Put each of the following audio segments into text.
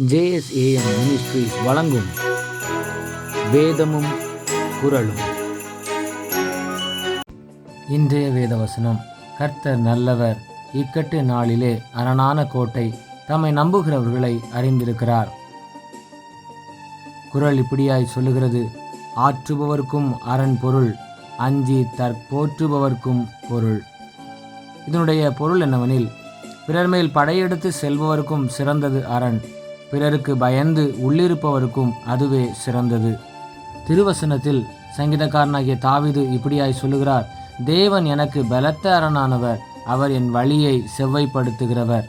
JSAM ministries வழங்கும் வேதமும் குரலும் இன்றைய வேதவசனம் கர்த்தர் நல்லவர் இக்கட்டு நாளிலே அரணான கோட்டை தம்மை நம்புகிறவர்களை அறிந்திருக்கிறார். குரல் இப்படியாய் சொல்லுகிறது ஆற்றுபவர்க்கும் அரண் பொருள் அஞ்சி தற்போற்றுபவர்க்கும் பொருள். இதனுடைய பொருள் என்னவெனில் பிறர் மேல் படையெடுத்து செல்பவர்க்கும் சிறந்தது அரண். பிறருக்கு பயந்து உள்ளிருப்பவருக்கும் அதுவே சிறந்தது. திருவசனத்தில் சங்கீதக்காரனாகிய தாவிது இப்படியாய் சொல்லுகிறார் தேவன் எனக்கு பலத்த அரணானவர் அவர் என் வழியை செவ்வைப்படுத்துகிறவர்.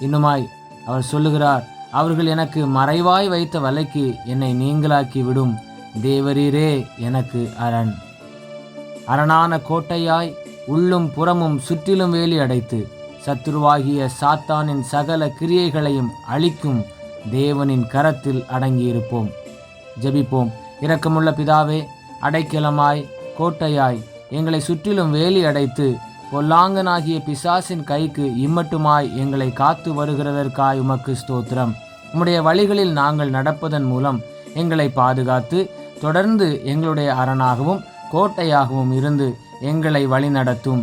இன்னுமாய் அவர் சொல்லுகிறார் அவர்கள் எனக்கு மறைவாய் வைத்த வலைக்கு என்னை நீங்களாக்கி விடும் தேவரீரே எனக்கு அரண். அரணான கோட்டையாய் உள்ளும் புறமும் சுற்றிலும் வேலி அடைத்து சத்துருவாகிய சாத்தானின் சகல கிரியைகளையும் அழிக்கும் தேவனின் கரத்தில் அடங்கியிருப்போம். ஜெபிப்போம். இரக்கமுள்ள பிதாவே அடைக்கலமாய் கோட்டையாய் எங்களை சுற்றிலும் வேலி அடைத்து பொல்லாங்கனாகிய பிசாசின் கைக்கு இம்மட்டுமாய் எங்களை காத்து வருகிறதற்காய் உமக்கு ஸ்தோத்திரம். உம்முடைய வழிகளில் நாங்கள் நடப்பதன் மூலம் எங்களை பாதுகாத்து தொடர்ந்து எங்களுடைய அரணாகவும் கோட்டையாகவும் இருந்து எங்களை வழிநடத்தும்.